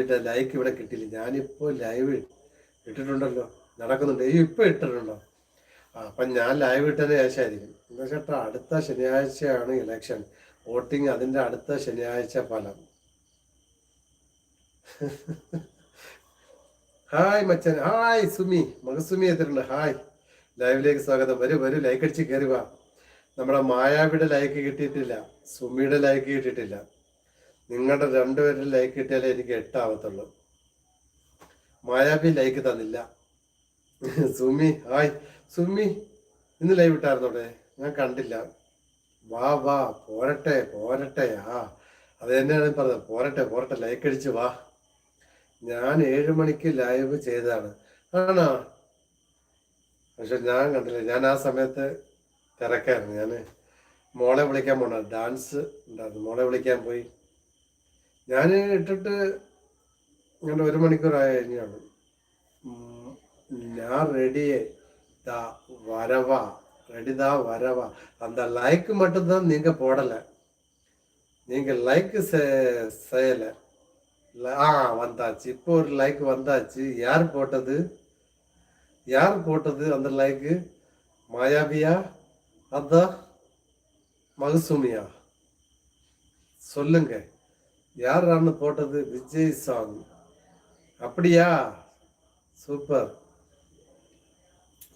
ഇട്ട ലൈക്ക് ഇവിടെ കിട്ടിയില്ല. ഞാനിപ്പോ ലൈവ് ഇട്ടിട്ടുണ്ടല്ലോ. നടക്കുന്നുണ്ട്. ഈ ഇപ്പൊ ഇട്ടിട്ടുണ്ടോ? ആ അപ്പൊ ഞാൻ ലൈവ് ഇട്ടതിന് ശേഷമായിരിക്കും. എന്താ ചേട്ടാ അടുത്ത ശനിയാഴ്ചയാണ് ഇലക്ഷൻ വോട്ടിംഗ് അതിന്റെ അടുത്ത ശനിയാഴ്ച ഫലം. ഹായ് മച്ചൻ. ഹായ് സുമി. മകസുമി എത്തിയിട്ടുണ്ട്. ഹായ് ലൈവിലേക്ക് സ്വാഗതം. വരൂ വരൂ. ലൈക്ക് അടിച്ച് കയറി വാ. നമ്മുടെ മായാവിയുടെ ലൈക്ക് കിട്ടിയിട്ടില്ല. സുമിയുടെ ലൈക്ക് കിട്ടിയിട്ടില്ല. നിങ്ങളുടെ രണ്ടുപേരും ലൈക്ക് കിട്ടിയാലേ എനിക്ക് എട്ടാവത്തുള്ളൂ. മായാബി ലൈക്ക് തന്നില്ല. സുമി ഹായ്. സുമി ഇന്ന് ലൈവ് ഇട്ടായിരുന്നോടെ ഞാൻ കണ്ടില്ല. വാ വാ പോരട്ടെ പോരട്ടെ ആ. അത് തന്നെയാണ് പറഞ്ഞത്. പോരട്ടെ പോരട്ടെ ലൈക്ക് അടിച്ച് വാ. ഞാൻ ഏഴു മണിക്ക് ലൈവ് ചെയ്തതാണ്. ആണോ? പക്ഷെ ഞാൻ കണ്ടില്ല. ഞാൻ ആ സമയത്ത് തിരക്കായിരുന്നു. ഞാൻ മോളെ വിളിക്കാൻ പോണ ഡാൻസ് ഉണ്ടായിരുന്നു. മോളെ വിളിക്കാൻ പോയി. ഞാൻ ഇട്ടിട്ട് അങ്ങനെ ഒരു മണിക്കൂറായി കഴിഞ്ഞാണ് ഉം, ഞാൻ റെഡി ദാ വരവാ ரெடி தான் வரவா அந்த லைக் மட்டும்தான் நீங்க போடல நீங்க லைக் செய்யல ல- ஆ வந்தாச்சு இப்போ ஒரு லைக் வந்தாச்சு யார் போட்டது யார் போட்டது அந்த லைக்கு மாயாவியா அதான் மகசுமியா சொல்லுங்க யாரான்னு போட்டது விஜய் சாங் அப்படியா சூப்பர்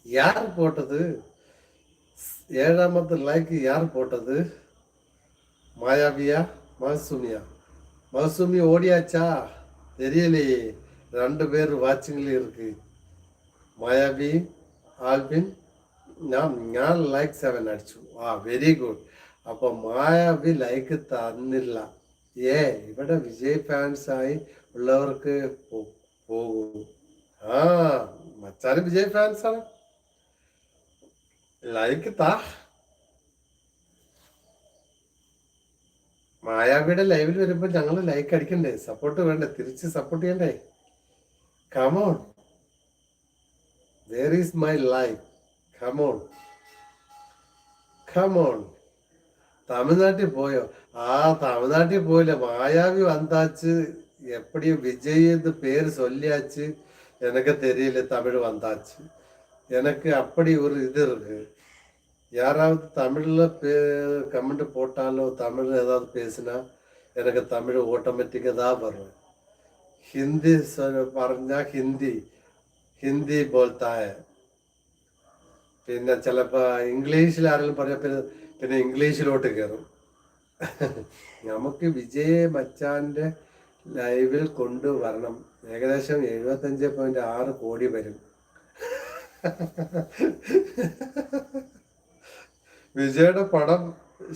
யார் போட்டது ஏழாமத்து லைக் யார் போட்டது மாயாவியா மகசுமியா மகசுமி ஓடியாச்சா தெரியலையே ரெண்டு பேர் வாட்சிங்கில் இருக்கு മായാവി ആൽബിൻ ഞാൻ ഞാൻ ലൈക്ക് സെവൻ അടിച്ചു ആ വെരി ഗുഡ് അപ്പൊ മായാവി ലൈക്ക് തന്നില്ല ഏ ഇവിടെ വിജയ് ഫാൻസ് ആയി ഉള്ളവർക്ക് പോകൂ. ആ മച്ചാനും വിജയ് ഫാൻസ് ആണ്. ലൈക്ക് താ. മായാവിയുടെ ലൈവിൽ വരുമ്പോ ഞങ്ങൾ ലൈക്ക് അടിക്കണ്ടേ? സപ്പോർട്ട് വേണ്ടേ? തിരിച്ച് സപ്പോർട്ട് ചെയ്യണ്ടേ? Come on Where is my life? Come on. Come on. தமிழ்நாட்டில் போயும் ஆ தமிழ்நாட்டில் போயில மாயாவி வந்தாச்சு எப்படியும் விஜய்ன்னு பேர் சொல்லியாச்சு எனக்கு தெரியல தமிழ் வந்தாச்சு எனக்கு அப்படி ஒரு இது இருக்கு யாராவது தமிழில் பே கமெண்ட் போட்டாலும் தமிழ் ஏதாவது பேசினா எனக்கு தமிழ் ஆட்டோமேட்டிக்காக தான் வரும் ஹிந்தி പറഞ്ഞാൽ ஹிந்தி ஹிந்தி ബോൾത്തായ പിന്നെ ചിലപ്പോൾ ഇംഗ്ലീഷിൽ ആരെങ്കിലും പറഞ്ഞ പിന്നെ ഇംഗ്ലീഷിലോട്ട് കയറും നമുക്ക് വിജയ് മച്ചാന്റെ ലൈവിൽ കൊണ്ടുവരണം. ഏകദേശം എഴുപത്തഞ്ച് പോയിന്റ് ആറ് കോടി വരും. വിജയുടെ പടം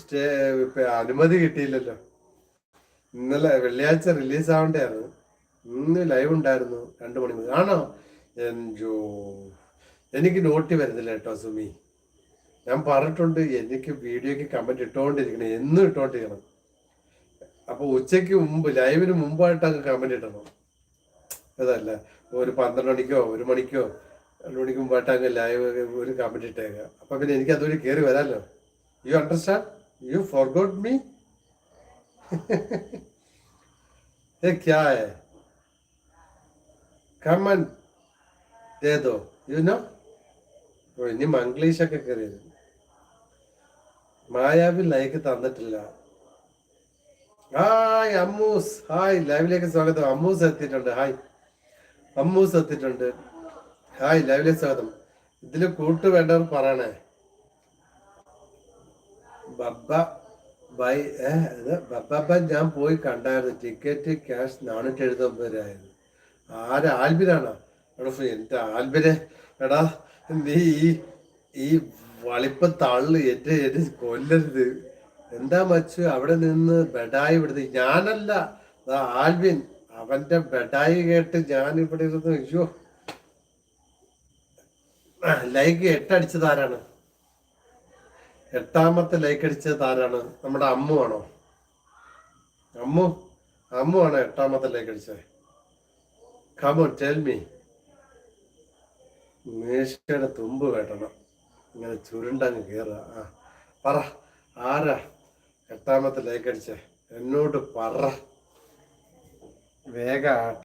സ്റ്റേ അനുമതി കിട്ടിയില്ലല്ലോ. ഇന്നലെ വെള്ളിയാഴ്ച റിലീസ് ആവണ്ടായിരുന്നു ഇന്ന് ലൈവ് ഉണ്ടായിരുന്നു. രണ്ടു മണി ആണോ? എൻജോ എനിക്ക് നോട്ടി വരുന്നില്ല കേട്ടോ സുമി. ഞാൻ പറഞ്ഞിട്ടുണ്ട് എനിക്ക് വീഡിയോക്ക് കമന്റ് ഇട്ടോണ്ടിരിക്കണം എന്നും ഇട്ടോണ്ടിരിക്കണം അപ്പൊ ഉച്ചയ്ക്ക് മുമ്പ് ലൈവിന് മുമ്പായിട്ട് അങ്ങ് കമന്റ് ഇടണം അതല്ല ഒരു പന്ത്രണ്ട് മണിക്കോ ഒരു മണിക്കോ രണ്ട് മണിക്ക് മുമ്പായിട്ട് അങ്ങ് ലൈവ് ഒരു കമന്റ് ഇട്ടേക്കുക അപ്പൊ പിന്നെ എനിക്ക് അതുവഴി കയറി വരാമല്ലോ you understand you forgot me ये क्या है കമന്റ് ഏതോ യു നോ ഓ ഇനി മംഗ്ലീഷൊക്കെ കയറിയത് മായാവി ലൈക്ക് തന്നിട്ടില്ല. ഹായ് അമ്മൂസ്. ഹായ് ലൈവിലേക്ക് സ്വാഗതം. അമ്മൂസ് എത്തിയിട്ടുണ്ട്. ഹായ് അമ്മൂസ് എത്തിയിട്ടുണ്ട്. ഹായ് ലൈവിലേക്ക് സ്വാഗതം. ഇതിൽ കൂട്ട് വേണ്ടവർ പറയണേ. ബബ്ബ ബൈ ബബ്ബ ഞാൻ പോയി കണ്ടായിരുന്നു. ടിക്കറ്റ് ക്യാഷ് നാനൂറ്റി എഴുപത്തൊമ്പത് രൂപയായിരുന്നു. ആര്? ആൽബിനാണോ? എന്റെ ആൽബിനെ. എടാ നീ ഈ വളിപ്പ തള്ളു എന്റെ എന്നെ കൊല്ലരുത്. എന്താ മച്ചു? അവിടെ നിന്ന് ബെഡായി വിടുന്നത് ഞാനല്ല ആൽവിൻ. അവന്റെ ബെഡായി കേട്ട് ഞാൻ ഇവിടെ ഇരുന്ന് അയ്യോ. ലൈക്ക് എട്ടടിച്ചത് ആരാണ്? എട്ടാമത്തെ ലൈക്ക് അടിച്ചത് ആരാണ്? നമ്മുടെ അമ്മു ആണോ? അമ്മു? അമ്മു ആണോ എട്ടാമത്തെ ലൈക്ക് അടിച്ചത്? കമോ ടെൽ മീ മേശയുടെ തുമ്പ് വെട്ടണം. ഇങ്ങനെ ചുരുണ്ടങ്ങ് കയറുക ആ പറ. ആരാ? എട്ടാമത്തെ ലൈക്ക് അടിച്ചേ. എന്നോട് പറ. വേഗം